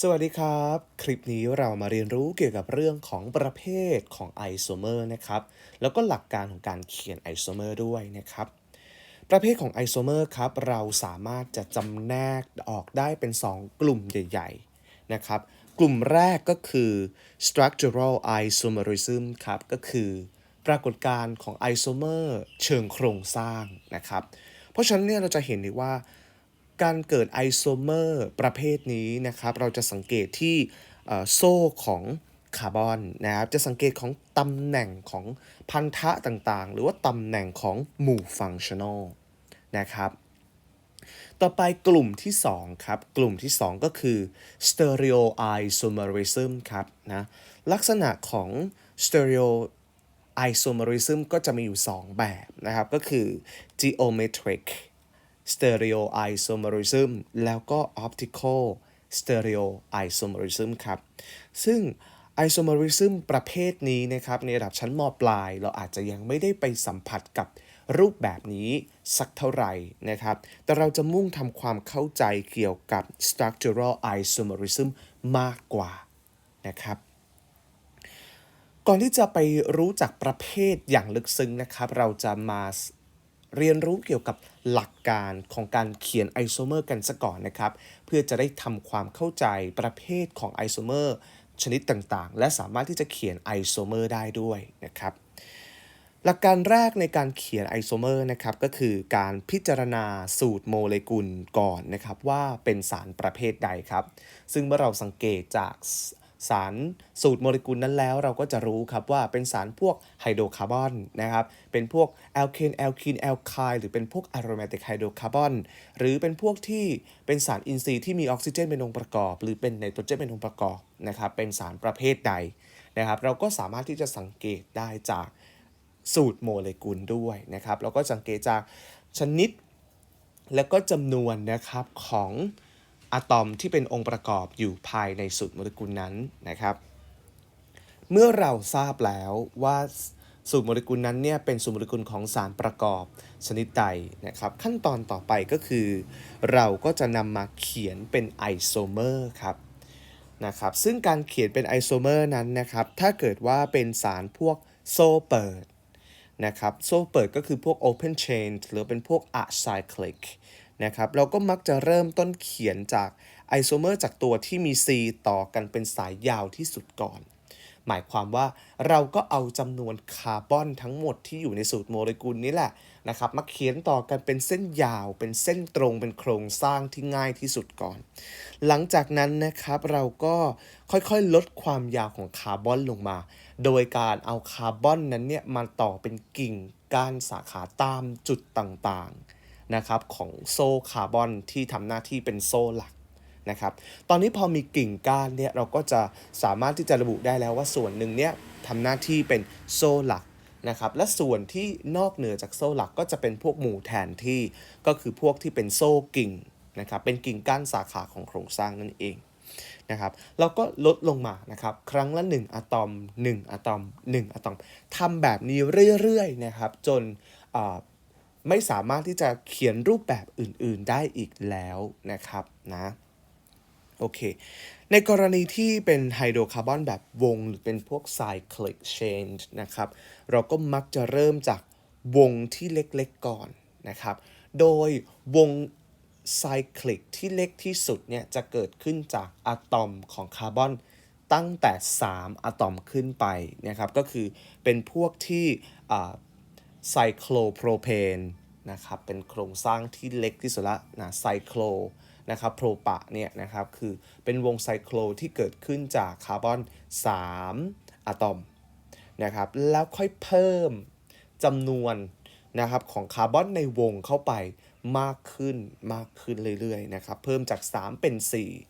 สวัสดีครับ คลิปนี้เรามาเรียนรู้เกี่ยวกับเรื่องของประเภทของไอโซเมอร์นะครับ แล้วก็หลักการของการเขียนไอโซเมอร์ด้วยนะครับ ประเภทของไอโซเมอร์ครับ เราสามารถจะจำแนกออกได้เป็น 2 กลุ่มใหญ่ ๆ นะครับ กลุ่มแรกก็คือ structural isomerism ครับ ก็คือปรากฏการณ์ของไอโซเมอร์เชิงโครงสร้างนะครับ เพราะฉะนั้นเนี่ยเราจะเห็นได้ว่า การเกิดไอโซเมอร์ประเภทนี้นะครับ เราจะสังเกตที่โซ่ของคาร์บอนนะครับ จะสังเกตของตำแหน่งของพันธะต่างๆ หรือว่าตำแหน่งของหมู่ฟังชั่นอลนะครับ ต่อไปกลุ่มที่ 2 ครับ กลุ่มที่ 2 ก็คือ stereo isomerism ครับนะลักษณะของ stereo isomerism ก็จะมีอยู่ 2 แบบนะครับ ก็คือ geometric stereo isomerism แล้วก็ optical stereo isomerism ครับ ซึ่ง isomerism ประเภทนี้นะครับ ในระดับชั้นมปลาย เราอาจจะยังไม่ได้ไปสัมผัสกับรูปแบบนี้สักเท่าไหร่นะครับ แต่เราจะมุ่งทำความเข้าใจเกี่ยวกับ structural isomerism มากกว่านะครับ ก่อนที่จะไปรู้จักประเภทอย่างลึกซึ้งนะครับ เราจะมา เรียนรู้เกี่ยวกับหลักการของการเขียนไอโซเมอร์กันซะก่อนนะครับ เพื่อจะได้ทำความเข้าใจประเภทของไอโซเมอร์ชนิดต่างๆ และสามารถที่จะเขียนไอโซเมอร์ได้ด้วยนะครับ หลักการแรกในการเขียนไอโซเมอร์นะครับก็คือการพิจารณาสูตรโมเลกุลก่อนนะครับว่าเป็นสารประเภทใดครับ ซึ่งเมื่อเราสังเกตจาก สารสูตรโมเลกุลนั้นแล้ว เราก็จะรู้ครับว่าเป็นสารพวกไฮโดรคาร์บอนนะครับเป็นพวกแอลเคนแอลคีนแอลไคหรือเป็นพวกอะโรมาติกไฮโดรคาร์บอนหรือเป็นพวกที่เป็นสารอินทรีย์ที่มีออกซิเจนเป็นองค์ประกอบ หรือเป็นไนโตรเจนเป็นองค์ประกอบนะครับเป็นสารประเภทใดนะครับ เราก็สามารถที่จะสังเกตได้จากสูตรโมเลกุลด้วยนะครับแล้วก็สังเกตจากชนิดและก็จำนวนนะครับของ อะตอมที่เป็นองค์ประกอบอยู่ภายในสูตรโมเลกุลนั้นนะครับ เมื่อเราทราบแล้วว่าสูตรโมเลกุลนั้นเนี่ยเป็นสูตรโมเลกุลของสารประกอบชนิดใดนะครับ ขั้นตอนต่อไปก็คือ เราก็จะนำมาเขียนเป็นไอโซเมอร์ครับนะครับซึ่งการเขียนเป็นไอโซเมอร์นั้นนะครับ ถ้าเกิดว่าเป็นสารพวกโซ่เปิดนะครับ โซ่เปิดก็คือพวก Open Chain หรือเป็นพวก Acyclic นะครับเราก็มักจะเริ่มต้นเขียนจากไอโซเมอร์จากตัวที่มี C ต่อกันเป็นสายยาวที่สุดก่อน หมายความว่าเราก็เอาจำนวนคาร์บอนทั้งหมดที่อยู่ในสูตรโมเลกุลนี้แหละนะครับมาเขียนต่อกันเป็นเส้นยาว เป็นเส้นตรงเป็นโครงสร้างที่ง่ายที่สุดก่อน หลังจากนั้นนะครับเราก็ค่อยๆลดความยาวของคาร์บอนลงมา โดยการเอาคาร์บอนนั้นเนี่ยมาต่อเป็นกิ่งก้านสาขาตามจุดต่างๆ นะครับของโซ่คาร์บอนที่ทำหน้าที่เป็นโซ่หลักนะครับ ตอนนี้พอมีกิ่งก้านเนี่ยเราก็จะสามารถที่จะระบุได้แล้วว่าส่วนหนึ่งเนี่ยทำหน้าที่เป็นโซ่หลักนะครับ และส่วนที่นอกเหนือจากโซ่หลักก็จะเป็นพวกหมู่แทนที่ก็คือพวกที่เป็นโซ่กิ่งนะครับ เป็นกิ่งก้านสาขาของโครงสร้างนั่นเองนะครับ เราก็ลดลงมานะครับ ครั้งละ 1อะตอม 1อะตอม 1อะตอม ทำแบบนี้เรื่อยๆนะครับ จน ไม่สามารถที่จะเขียนรูปแบบอื่นๆได้อีกแล้วนะครับนะโอเค ในกรณีที่เป็นไฮโดรคาร์บอนแบบวง หรือเป็นพวก cyclic chain นะครับ เราก็มักจะเริ่มจากวงที่เล็กๆก่อนนะครับ โดยวงไซคลิกที่เล็กที่สุดเนี่ยจะเกิดขึ้นจากอะตอมของคาร์บอนตั้งแต่ 3 อะตอมขึ้นไปนะครับ ก็คือเป็นพวกที่ ไซโคลโพรเพนนะครับเป็นโครงสร้างที่เล็กที่สุดละนะไซโคลนะครับโพรปะเนี่ยนะครับคือเป็นวงไซโคลที่เกิดขึ้นจากคาร์บอน 3 อะตอมนะครับแล้วค่อยเพิ่มจำนวนนะครับของคาร์บอนในวงเข้าไปมากขึ้นมากขึ้นเรื่อยๆนะครับเพิ่มจาก 3 เป็น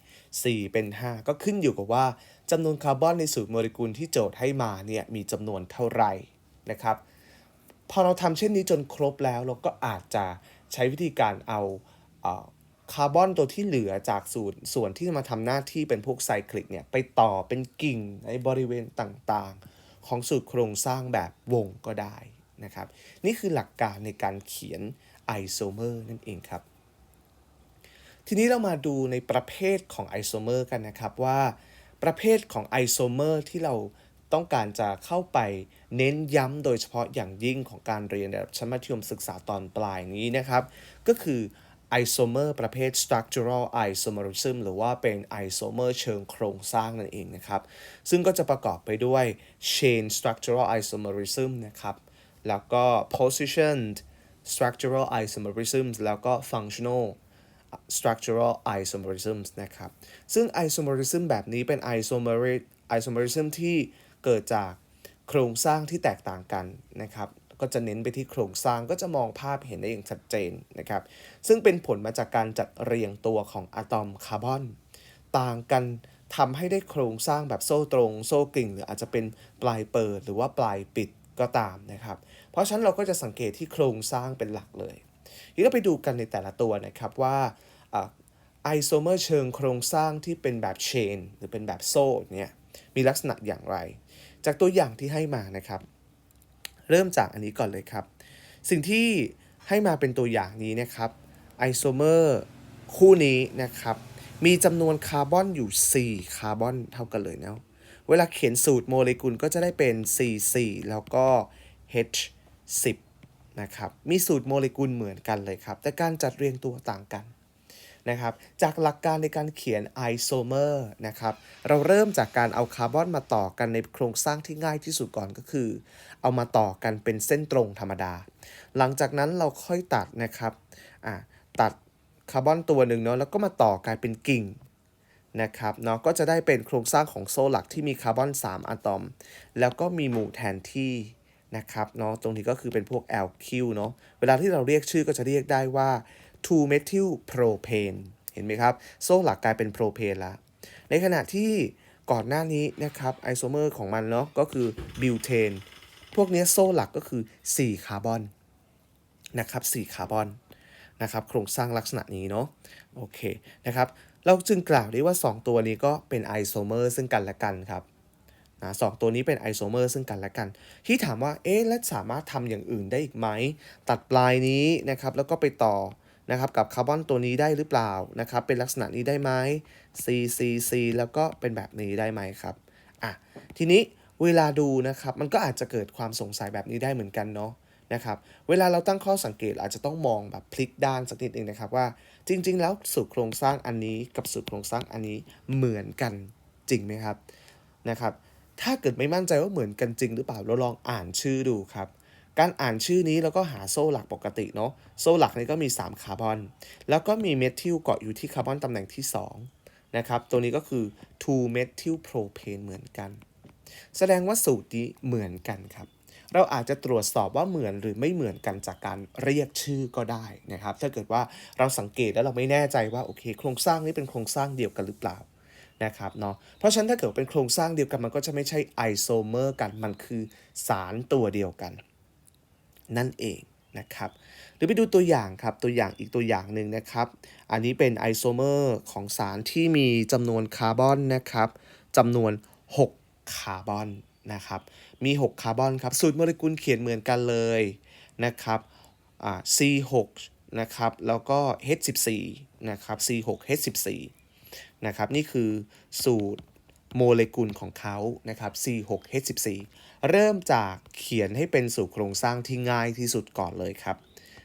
4 4 เป็น 5 ก็ขึ้นอยู่กับว่าจำนวนคาร์บอนในสูตรโมเลกุลที่โจทย์ให้มาเนี่ยมีจำนวนเท่าไหร่นะครับ พอเราทำเช่นนี้จนครบแล้ว เราก็อาจจะใช้วิธีการเอาเอคาร์บอนตัวที่เหลือจากสูตรส่วนที่มาทำหน้าที่เป็นพวกไซคลิกเนี่ยไปต่อเป็นกิ่งในบริเวณต่างๆ ของสูตรโครงสร้างแบบวงก็ได้นะครับ นี่คือหลักการในการเขียนไอโซเมอร์นั่นเองครับ ทีนี้เรามาดูในประเภทของไอโซเมอร์กันนะครับว่า ประเภทของไอโซเมอร์ที่เรา ต้องการจะเข้าไปเน้นย้ำโดยเฉพาะอย่างยิ่งของการเรียนระดับชั้นมัธยมศึกษาตอนปลายนี้นะครับ ก็คือไอโซเมอร์ประเภท structural isomerism หรือว่าเป็นไอโซเมอร์เชิงโครงสร้างนั่นเองนะครับ ซึ่งก็จะประกอบไปด้วย chain structural isomerism นะครับ แล้วก็ positioned structural isomerism แล้วก็ functional structural isomerisms นะครับ ซึ่ง isomerism แบบนี้เป็น isomer isomerism ที่ เกิดจากโครงสร้างที่แตกต่างกันนะครับ ก็จะเน้นไปที่โครงสร้างก็จะมองภาพเห็นได้อย่างชัดเจนนะครับ ซึ่งเป็นผลมาจากการจัดเรียงตัวของอะตอมคาร์บอน ต่างกันทำให้ได้โครงสร้างแบบโซ่ตรง โซ่กลิ่ง หรืออาจจะเป็นปลายเปิดหรือว่าปลายปิดก็ตามนะครับ เพราะฉะนั้นเราก็จะสังเกตที่โครงสร้างเป็นหลักเลยทีนี้ไปดูกันในแต่ละตัวนะครับว่าไอโซเมอร์เชิงโครงสร้างที่เป็นแบบเชนหรือเป็นแบบโซ่เนี่ยมีลักษณะอย่างไร จากตัวอย่างที่ให้มานะครับ เริ่มจากอันนี้ก่อนเลยครับ สิ่งที่ให้มาเป็นตัวอย่างนี้นะครับไอโซเมอร์คู่นี้นะครับ มีจำนวนคาร์บอนอยู่ 4 คาร์บอนเท่ากันเลยนะเวลาเขียนสูตรโมเลกุลก็จะได้เป็น C4 แล้วก็ H10 นะครับ มีสูตรโมเลกุลเหมือนกันเลยครับ แต่การจัดเรียงตัวต่างกัน นะครับ จากหลักการในการเขียนไอโซเมอร์นะครับ เราเริ่มจากการเอาคาร์บอนมาต่อกันในโครงสร้างที่ง่ายที่สุดก่อนก็คือ เอามาต่อกันเป็นเส้นตรงธรรมดา หลังจากนั้นเราค่อยตัดนะครับตัดคาร์บอนตัวหนึ่งเนาะแล้วก็มาต่อกลายเป็นกิ่งนะครับเนาะก็จะได้เป็นโครงสร้างของโซ่หลักที่มีคาร์บอน 3 อะตอม แล้วก็มีหมู่แทนที่นะครับเนาะตรงนี้ก็คือเป็นพวก LQ เนาะเวลาที่เราเรียกชื่อก็จะเรียกได้ว่า 2 methyl propane เห็นไหมครับ โซ่หลักกลายเป็นโพรเพนละ ในขณะที่ก่อนหน้านี้นะครับไอโซเมอร์ของมันเนาะก็คือบิวเทน พวกนี้โซ่หลักก็คือ 4 คาร์บอนนะครับ 4 คาร์บอนนะครับโครงสร้างลักษณะนี้เนาะโอเคนะครับเราจึงกล่าวได้ว่า 2 ตัวนี้ก็เป็นไอโซเมอร์ซึ่งกันและกันครับนะสตัวนี้เป็นไอโซเมอร์ซึ่งกันและกัน ที่ถามว่าเอ๊ะแล้วสามารถทำอย่างอื่นได้อีกไหม ตัดปลายนี้นะครับแล้วก็ไปต่อ นะครับกับคาร์บอนตัวนี้ได้หรือเปล่านะครับเป็นลักษณะนี้ได้ไหม C C C แล้วก็เป็นแบบนี้ได้ไหมครับอะทีนี้เวลาดูนะครับมันก็อาจจะเกิดความสงสัยแบบนี้ได้เหมือนกันเนาะนะครับเวลาเราตั้งข้อสังเกตอาจจะต้องมองแบบพลิกด้านสักนิดนึงนะครับว่าจริง ๆ แล้วสูตรโครงสร้างอันนี้กับสูตรโครงสร้างอันนี้เหมือนกันจริงไหมครับนะครับถ้าเกิดไม่มั่นใจว่าเหมือนกันจริงหรือเปล่าเราลองอ่านชื่อดูครับ การอ่านชื่อนี้แล้วก็หาโซ่หลักปกติเนาะโซ่หลักนี้ก็มี 3 คาร์บอน แล้วก็มีเมทิลเกาะอยู่ที่คาร์บอนตำแหน่งที่ 2 นะครับ ตัวนี้ก็คือ2 methyl propane เหมือนกัน แสดงว่าสูตรนี้เหมือนกันครับ เราอาจจะตรวจสอบว่าเหมือนหรือไม่เหมือนกันจากการเรียกชื่อก็ได้นะครับ ถ้าเกิดว่าเราสังเกตแล้วเราไม่แน่ใจว่าโอเค โครงสร้างนี้เป็นโครงสร้างเดียวกันหรือเปล่านะครับเนาะ เพราะฉะนั้นถ้าเกิดเป็นโครงสร้างเดียวกันมันก็จะไม่ใช่ไอโซเมอร์กัน มันคือสารตัวเดียวกัน นั่นเองนะครับหรือไปดูตัวอย่างครับตัวอย่างอีกตัวอย่างหนึ่งนะครับ อันนี้เป็นไอโซเมอร์ของสารที่มีจำนวนคาร์บอนนะครับจำนวน 6 คาร์บอนนะครับมี 6 คาร์บอนครับสูตรโมเลกุลเขียนเหมือนกันเลยนะครับ C6 นะครับแล้วก็ H14 นะครับ C6 H14 นะครับนี่คือสูตร โมเลกุลของเขานะครับ C6H14 เริ่มจากเขียนให้เป็นสู่โครงสร้างที่ง่ายที่สุดก่อนเลยครับ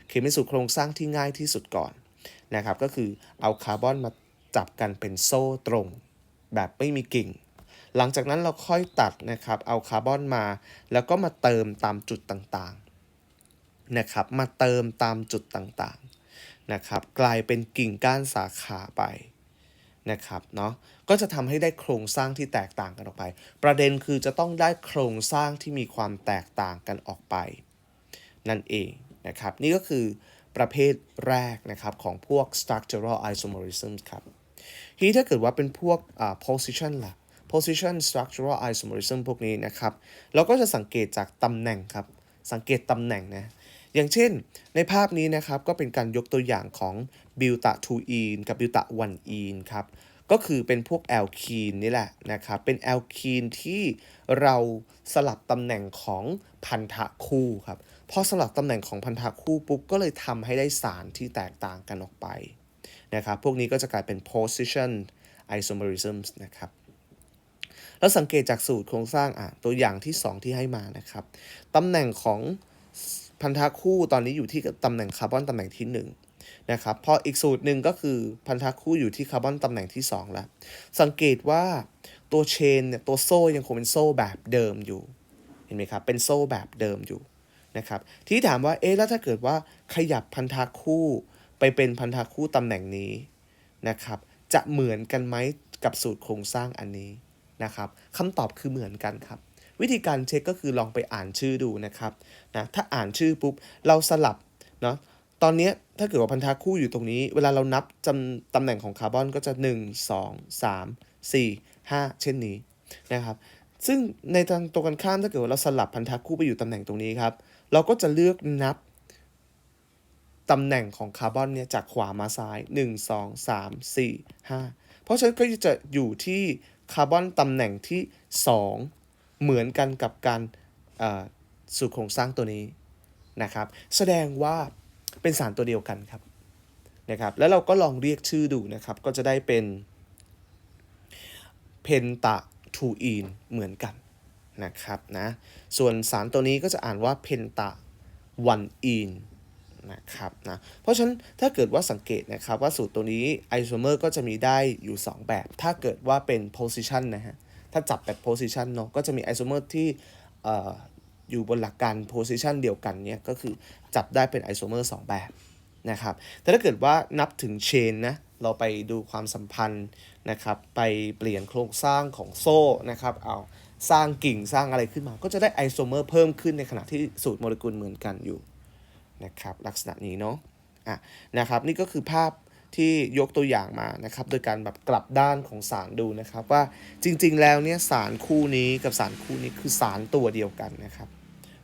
เขียนเป็นสู่โครงสร้างที่ง่ายที่สุดก่อนนะครับ ก็คือเอาคาร์บอนมาจับกันเป็นโซ่ตรง แบบไม่มีกิ่ง หลังจากนั้นเราค่อยตัดนะครับ เอาคาร์บอนมา แล้วก็มาเติมตามจุดต่างๆนะครับ มาเติมตามจุดต่างๆนะครับ กลายเป็นกิ่งก้านสาขาไป นะครับเนาะก็จะทำให้ได้โครงสร้างที่แตกต่างกันออกไป ประเด็นคือจะต้องได้โครงสร้างที่มีความแตกต่างกันออกไป นั่นเองนะครับ นี่ก็คือประเภทแรกนะครับของพวก structural isomerism ครับทีนี้ถ้าเกิดว่าเป็นพวก uh, position ล่ะ position structural isomerism พวกนี้นะครับ เราก็จะสังเกตจากตำแหน่งครับ สังเกตตำแหน่งนะ อย่างเช่น ในภาพนี้นะครับก็เป็นการยกตัวอย่างของบิวตา2อีนกับบิวตา1อีนครับก็คือเป็นพวกแอลคีนนี่แหละนะครับ เป็นแอลคีนที่เราสลับตำแหน่งของพันธะคู่ครับ พอสลับตำแหน่งของพันธะคู่ปุ๊บก็เลยทำให้ได้สารที่แตกต่างกันออกไปนะครับ พวกนี้ก็จะกลายเป็น position isomerisms นะครับ แล้วสังเกตจากสูตรโครงสร้างอะตัวอย่างที่ 2 ที่ให้มานะครับตำแหน่งของ พันธะคู่ตอนนี้อยู่ที่ตำแหน่งคาร์บอนตำแหน่งที่ 1 นะครับ พออีกสูตรหนึ่งก็คือพันธะคู่อยู่ที่คาร์บอนตำแหน่งที่ 2 แล้ว สังเกตว่าตัวเชนเนี่ยตัวโซ่ยังคงเป็นโซ่แบบเดิมอยู่ เห็นไหมครับ เป็นโซ่แบบเดิมอยู่นะครับที่ถามว่าเอ๊ะแล้วถ้าเกิดว่าขยับพันธะคู่ไปเป็นพันธะคู่ตำแหน่งนี้นะครับจะเหมือนกันไหมกับสูตรโครงสร้างอันนี้นะครับคำตอบคือเหมือนกันครับ วิธีการเช็คก็คือลองไปอ่านชื่อดูนะครับนะถ้าอ่านชื่อปุ๊บเราสลับเนาะตอนนี้ถ้าเกิดว่าพันธะคู่อยู่ตรงนี้ เวลาเรานับจำตำแหน่งของคาร์บอนก็จะ 1 2 3 4 5 เช่นนี้นะครับซึ่งในทางตรงกันข้ามถ้าเกิดว่าเราสลับพันธะคู่ไปอยู่ตำแหน่งตรงนี้ครับ เราก็จะเลือกนับตำแหน่งของคาร์บอนเนี่ยจากขวามาซ้าย 1 2 3 4 5 เพราะฉะนั้นก็จะอยู่ที่คาร์บอนตำแหน่งที่ 2 เหมือนกันกับการสูตรโครงสร้างตัวนี้นะครับ แสดงว่าเป็นสารตัวเดียวกันครับนะครับ แล้วเราก็ลองเรียกชื่อดูนะครับ ก็จะได้เป็นเพนตาทูอีนเหมือนกันนะครับนะ ส่วนสารตัวนี้ก็จะอ่านว่าเพนตาวันอีนนะครับนะ เพราะฉะนั้นถ้าเกิดว่าสังเกตนะครับว่าสูตรตัวนี้ไอโซเมอร์ก็จะมีได้อยู่ 2 แบบ ถ้าเกิดว่าเป็น position นะฮะ ถ้าจับแบบ position เนาะก็จะมีไอโซเมอร์ที่อยู่บนหลักการ position เดียวกันเนี่ยก็คือจับได้เป็นไอโซเมอร์2แบบนะครับ แต่ถ้าเกิดว่านับถึง chain นะเราไปดูความสัมพันธ์นะครับ ไปเปลี่ยนโครงสร้างของโซ่นะครับ เอาสร้างกิ่งสร้างอะไรขึ้นมา ก็จะได้ไอโซเมอร์เพิ่มขึ้นในขณะที่สูตรโมเลกุลเหมือนกันอยู่นะครับ ลักษณะนี้เนาะอะนะครับ นี่ก็คือภาพ ที่ยกตัวอย่างมานะครับ โดยการแบบกลับด้านของสารดูนะครับ ว่าจริงๆแล้วเนี่ยสารคู่นี้กับสารคู่นี้คือสารตัวเดียวกันนะครับ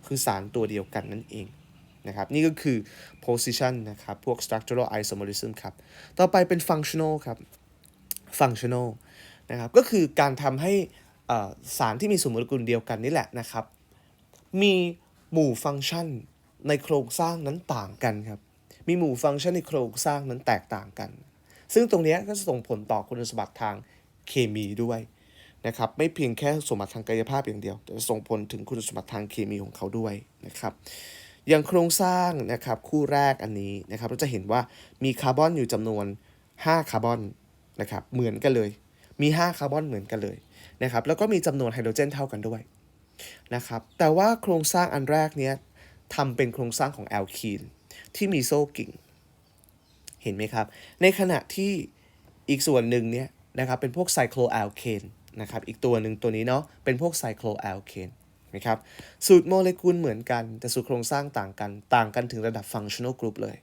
คือสารตัวเดียวกันนั่นเองนะครับนี่ก็คือ position นะครับ พวก structural isomerism ครับ ต่อไปเป็น functional ครับ functional นะครับ ก็คือการทำให้สารที่มีสมมติกุลเดียวกันนี่แหละนะครับ มีหมู่ฟังก์ชันในโครงสร้างนั้นต่างกันครับ มีหมู่ฟังก์ชันในโครงสร้างนั้นแตกต่างกัน ซึ่งตรงนี้ก็จะส่งผลต่อคุณสมบัติทางเคมีด้วยนะครับไม่เพียงแค่สมบัติทางกายภาพอย่างเดียวแต่ส่งผลถึงคุณสมบัติทางเคมีของเขาด้วยนะครับอย่างโครงสร้างนะครับคู่แรกอันนี้นะครับเราจะเห็นว่ามีคาร์บอนอยู่จำนวน 5 คาร์บอนนะครับเหมือนกันเลย มี 5 คาร์บอนเหมือนกันเลยนะครับแล้วก็มีจำนวนไฮโดรเจนเท่ากันด้วยนะครับแต่ว่าโครงสร้างอันแรกเนี้ยทำเป็นโครงสร้างของแอลคีน ที่มีโซ่กิ่ง เห็นไหมครับ ในขณะที่อีกส่วนหนึ่งเนี่ยนะครับเป็นพวกไซโคลแอลเคนนะครับอีกตัวหนึ่งตัวนี้เนาะเป็นพวกไซโคลแอลเคนนะครับสูตรโมเลกุลเหมือนกัน แต่สูตรโครงสร้างต่างกัน ต่างกันถึงระดับฟังชั่นอลกรุ๊ปเลย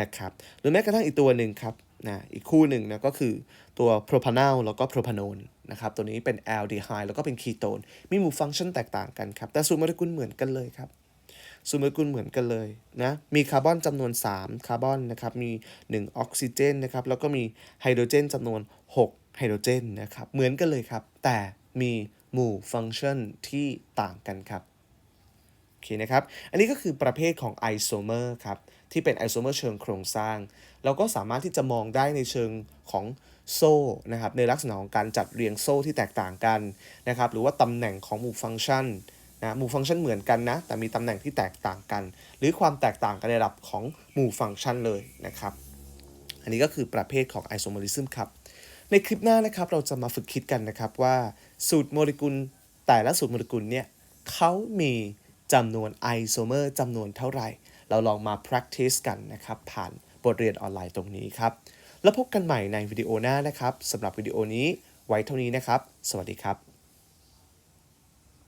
นะครับหรือแม้กระทั่งอีกตัวหนึ่งครับนะอีกคู่หนึ่งนะก็คือตัวโพรพานาลแล้วก็โพรพานนนะครับตัวนี้เป็นแอลดีไฮแล้วก็เป็นคีโตนมีหมู่ฟังก์ชันแตกต่างกันครับแต่สูตรโมเลกุลเหมือนกันเลยครับ สูตรโมเลกุลเหมือนกันเลยนะ มีคาร์บอนจำนวน 3 คาร์บอนนะครับ มี 1 ออกซิเจนนะครับ แล้วก็มีไฮโดรเจนจำนวน 6 ไฮโดรเจนนะครับ เหมือนกันเลยครับ แต่มีหมู่ฟังก์ชันที่ต่างกันครับ โอเคนะครับ อันนี้ก็คือประเภทของไอโซเมอร์ครับ ที่เป็นไอโซเมอร์เชิงโครงสร้าง เราก็สามารถที่จะมองได้ในเชิงของโซ่นะครับ ในลักษณะของการจัดเรียงโซ่ที่แตกต่างกันนะครับ หรือว่าตำแหน่งของหมู่ฟังก์ชัน นะหมู่ฟังก์ชันเหมือนกันนะ แต่มีตำแหน่งที่แตกต่างกัน หรือความแตกต่างกันในระดับของหมู่ฟังก์ชันเลยนะครับ อันนี้ก็คือประเภทของไอโซเมอริซึมครับ ในคลิปหน้านะครับเราจะมาฝึกคิดกันนะครับว่าสูตรโมเลกุล แต่ละสูตรโมเลกุลเนี่ยเขามีจำนวนไอโซเมอร์จำนวนเท่าไหร่ เราลองมา practice กันนะครับ ผ่านบทเรียนออนไลน์ตรงนี้ครับ แล้วพบกันใหม่ในวิดีโอหน้านะครับสำหรับวิดีโอนี้ไว้เท่านี้นะครับ สวัสดีครับ